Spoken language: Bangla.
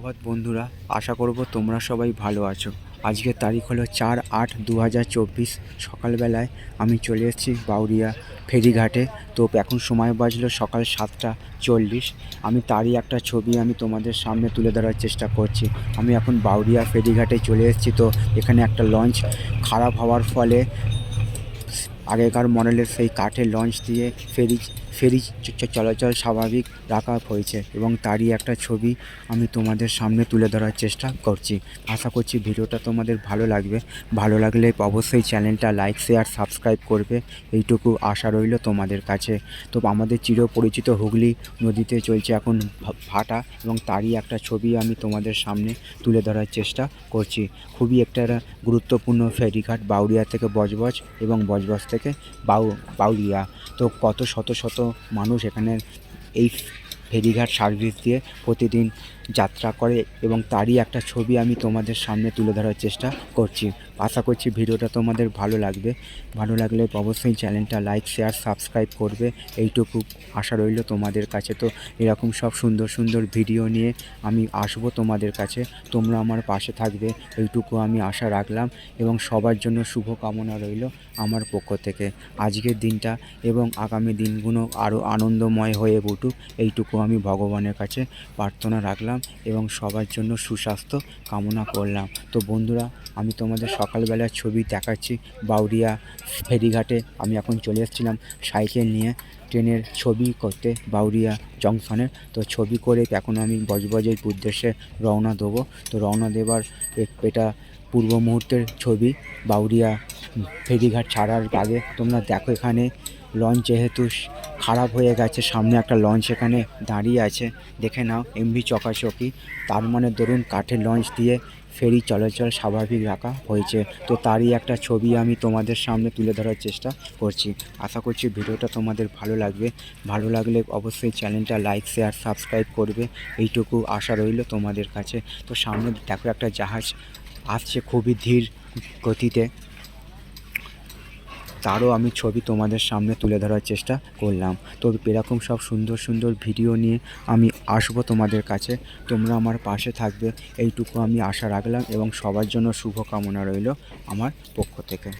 ধন্যবাদ বন্ধুরা, আশা করব তোমরা সবাই ভালো আছো। আজকের তারিখ হলো চার আট দু হাজার চব্বিশ, সকালবেলায় আমি চলে এসেছি বাউরিয়া ফেরিঘাটে। তো এখন সময় বাজলো সকাল সাতটা চল্লিশ। আমি তারই একটা ছবি আমি তোমাদের সামনে তুলে ধরার চেষ্টা করছি। আমি এখন বাউরিয়া ফেরিঘাটে চলে এসেছি তো এখানে একটা লঞ্চ খারাপ হওয়ার ফলে আগেকার মডেলের সেই কাঠের লঞ্চ দিয়ে ফেরি ফেরি চলাচল স্বাভাবিক রাখা হয়েছে এবং তারই একটা ছবি আমি তোমাদের সামনে তুলে ধরার চেষ্টা করছি। আশা করছি ভিডিওটা তোমাদের ভালো লাগবে। ভালো লাগলে অবশ্যই চ্যানেলটা লাইক শেয়ার সাবস্ক্রাইব করবে। এইটুকু আশা রইল তোমাদের কাছে। তো আমাদের চিরপরিচিত হুগলি নদীতে চলছে এখন ভাটা এবং তারই একটা ছবি আমি তোমাদের সামনে তুলে ধরার চেষ্টা করছি। খুবই একটা গুরুত্বপূর্ণ ফেরিঘাট বাউরিয়া থেকে বজবজ এবং বজবজ থেকে বাউ বাউলিয়া তো কত শত শত মানুষ এখানে এই ফেরিঘাট সার্ভিস দিয়ে প্রতিদিন যাত্রা করে এবং তারই একটা ছবি আমি তোমাদের সামনে তুলে ধরার চেষ্টা করছি। আশা করছি ভিডিওটা তোমাদের ভালো লাগবে। ভালো লাগলে অবশ্যই চ্যানেলটা লাইক, শেয়ার, সাবস্ক্রাইব করবে। এইটুকু আশা রইল তোমাদের কাছে। তো এরকম সব সুন্দর সুন্দর ভিডিও নিয়ে আমি আসব তোমাদের কাছে। তোমরা আমার পাশে থাকবে। এইটুকু আমি আশা রাখলাম এবং সবার জন্য শুভ কামনা রইল আমার পক্ষ থেকে। আজকের দিনটা এবং আগামী দিনগুলো আরও আনন্দময় হয়ে উঠুক। এইটুকু আমি ভগবানের কাছে প্রার্থনা রাখলাম এবং সবার জন্য সুস্বাস্থ্য কামনা করলাম। তো বন্ধুরা, আমি তোমাদের সকালবেলার ছবি দেখাচ্ছি। বাউরিয়া ফেরিঘাটে আমি এখন চলে এসেছিলাম সাইকেল নিয়ে ট্রেনের ছবি করতে বাউরিয়া জংশনে। তো ছবি করে এখন আমি বজবজের উদ্দেশ্যে রওনা দেবো। তো রওনা দেবার এটা পূর্ব মুহূর্তের ছবি বাউরিয়া ফেরিঘাট ছাড়ার আগে তোমরা দেখো এখানে লঞ্চ যেহেতু খারাপ হয়ে গেছে, সামনে একটা লঞ্চ এখানে দাঁড়িয়ে আছে, দেখে নাও এমভি চকাচকি। তার মানে ধরুন কাঠের লঞ্চ দিয়ে ফেরি চলাচল স্বাভাবিক রাখা হয়েছে। তো তারই একটা ছবি আমি তোমাদের সামনে তুলে ধরার চেষ্টা করছি। আশা করছি ভিডিওটা তোমাদের ভালো লাগবে। ভালো লাগলে অবশ্যই চ্যানেলটা লাইক শেয়ার সাবস্ক্রাইব করবে। এইটুকু আশা রইল তোমাদের কাছে। তো সামনে দেখো একটা জাহাজ আসছে খুবই ধীর গতিতে। তারও আমি ছবি তোমাদের সামনে তুলে ধরার চেষ্টা করলাম। তো এরকম সব সুন্দর সুন্দর ভিডিও নিয়ে আমি আসব তোমাদের কাছে। তোমরা আমার পাশে থাকবে। এইটুকু আমি আশা রাখলাম এবং সবার জন্য শুভকামনা রইল আমার পক্ষ থেকে।